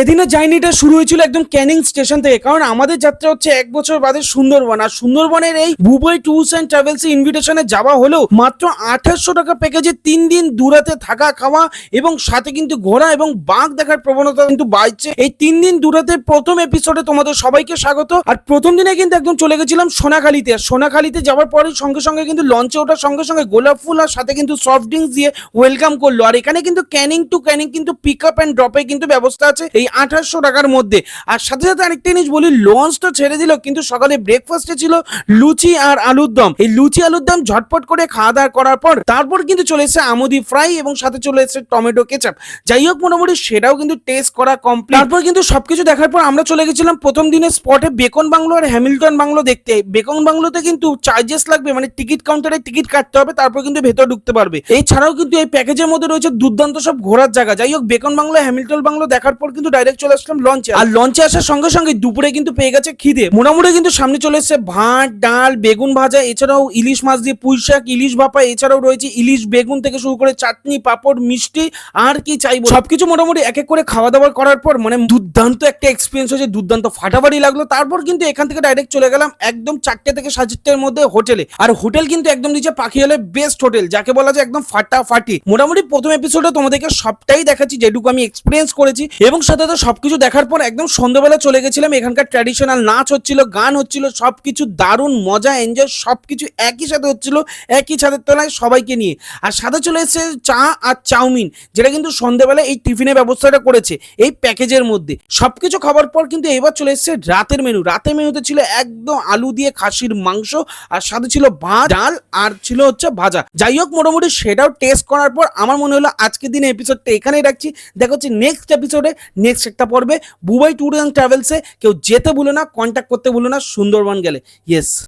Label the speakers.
Speaker 1: সেদিনের জার্নিটা শুরু হয়েছিল একদম ক্যানিং স্টেশন থেকে, কারণ আমাদের যাত্রা হচ্ছে এক বছর বাদে সুন্দরবন, আর সুন্দরবনের এই বুবই ট্যুরস অ্যান্ড ট্রাভেলস ইনভিটেশনে যাওয়া হলেও মাত্র আঠাশশো টাকা প্যাকেজে তিন দিন দূরাতে থাকা, খাওয়া এবং সাথে কিন্তু ঘোরা এবং বাঘ দেখার প্রবণতা কিন্তু বাড়ছে। এই তিন দিন দূরাতে প্রথম এপিসোডে তোমাদের সবাইকে স্বাগত, আর প্রথম দিনে কিন্তু একদম চলে গেছিলাম সোনাখালীতে, আর সোনাখালীতে যাওয়ার পরে সঙ্গে সঙ্গে কিন্তু লঞ্চে ওঠার সঙ্গে সঙ্গে গোলাপ ফুল আর সাথে কিন্তু সফট ড্রিঙ্কস দিয়ে ওয়েলকাম করল, আর এখানে কিন্তু ক্যানিং টু ক্যানিং কিন্তু পিক আপ অ্যান্ড ড্রপে কিন্তু ব্যবস্থা আছে। এই আঠাশশো টাকার মধ্যে। আর সাথে সাথে আরেকটা জিনিস বলি লঞ্চটা ছেড়ে দিল, কিন্তু সকালে ব্রেকফাস্টে ছিল লুচি আর আলুর দম। এই লুচি আলুর দম ঝটপট করে খাওয়া দাওয়া করার পর তারপর কিন্তু চলে এসেছে আমুদি ফ্রাই এবং সাথে চলে এসেছে টমেটো কেচাপ যাই হোক, মোটামুটি সেটাও কিন্তু টেস্ট করা কমপ্লিট তারপর কিন্তু সবকিছু দেখার পর আমরা চলে গেছিলাম প্রথম দিনের স্পটে বেকন বাংলো আর হ্যামিল্টন বাংলো দেখতে। বেকন বাংলোতে কিন্তু চার্জেস লাগবে মানে টিকিট কাউন্টারে টিকিট কাটতে হবে, তারপর কিন্তু ভেতর ঢুকতে পারবে। এছাড়াও কিন্তু এই প্যাকেজের মধ্যে রয়েছে দুর্দান্ত সব ঘোরার জায়গা। যাই হোক বেকন বাংলো হ্যামিল্টন বাংলো দেখার পর কিন্তু ডাইরেক্ট চলে আসলাম লঞ্চে আর লঞ্চে আসার সঙ্গে সঙ্গে দুপুরে কিন্তু পেয়ে গেছে খিদে। মোটামুটি কিন্তু সামনে চলে এসেছে ভাত, ডাল, বেগুন ভাজা, এছাড়াও ইলিশ মাছ দিয়ে পুঁই শাক, ইলিশ ভাপা, এছাড়াও রয়েছে ইলিশ বেগুন থেকে শুরু করে চাটনি, পাঁপড়, মিষ্টি, আর কি চাইব। সবকিছু মোটামুটি এক এক করে খাওয়া দাওয়া করার পর মানে দুর্দান্ত একটা এক্সপিরিয়েন্স হয়েছে, দুর্দান্ত ফাটাফাটি লাগল। তারপর কিন্তু এখান থেকে ডাইরেক্ট চলে গেলাম একদম চারটে থেকে সাড়ে চারটের মধ্যে হোটেলে। আর হোটেল কিন্তু একদম নিচে পাখি হলে বেস্ট হোটেল, যাকে বলা যায় একদম ফাটাফাটি। মোটামুটি প্রথম এপিসোডে তোমাদেরকে সবটাই দেখাচ্ছি, যেটুকু আমি এক্সপিরিয়েন্স করেছি, এবং সাথে সাথে সবকিছু দেখার পর একদম সন্ধ্যাবেলা চলে গেছিলাম। এখানকার ট্র্যাডিশনাল নাচ হচ্ছিল, গান হচ্ছিল, সবকিছু দারুণ, মজা এনজয় সবকিছু একই সাথে হচ্ছিল, একই ছাদের তলায় সবাইকে নিয়ে। আর সাথে চলে এসেছে চা আর চাউমিন, যেটা কিন্তু সন্ধ্যাবেলা এই টিফিনের ব্যবস্থাটা করেছে, এই প্যাকেজের মধ্যে। সবকিছু খাবার পর কিন্তু এবার চলে এসেছে রাতের মেনু রাতের মেনুতে ছিল একদম আলু দিয়ে খাসির মাংস, আর সাথে ছিল ভাত, ডাল, আর ছিল হচ্ছে ভাজা। যাই হোক, মোটামুটি সেটাও টেস্ট করার পর আমার মনে হলো আজকের দিনে এপিসোডটা এখানেই রাখছি। দেখা হচ্ছে নেক্সট এপিসোডে নেক্সট একটা পর্বে বুবাই ট্যুর অ্যান্ড ট্রাভেলসে কেউ যেতে ভুলো না কন্ট্যাক্ট করতে ভুলো না, সুন্দরবন গেলে। ইয়েস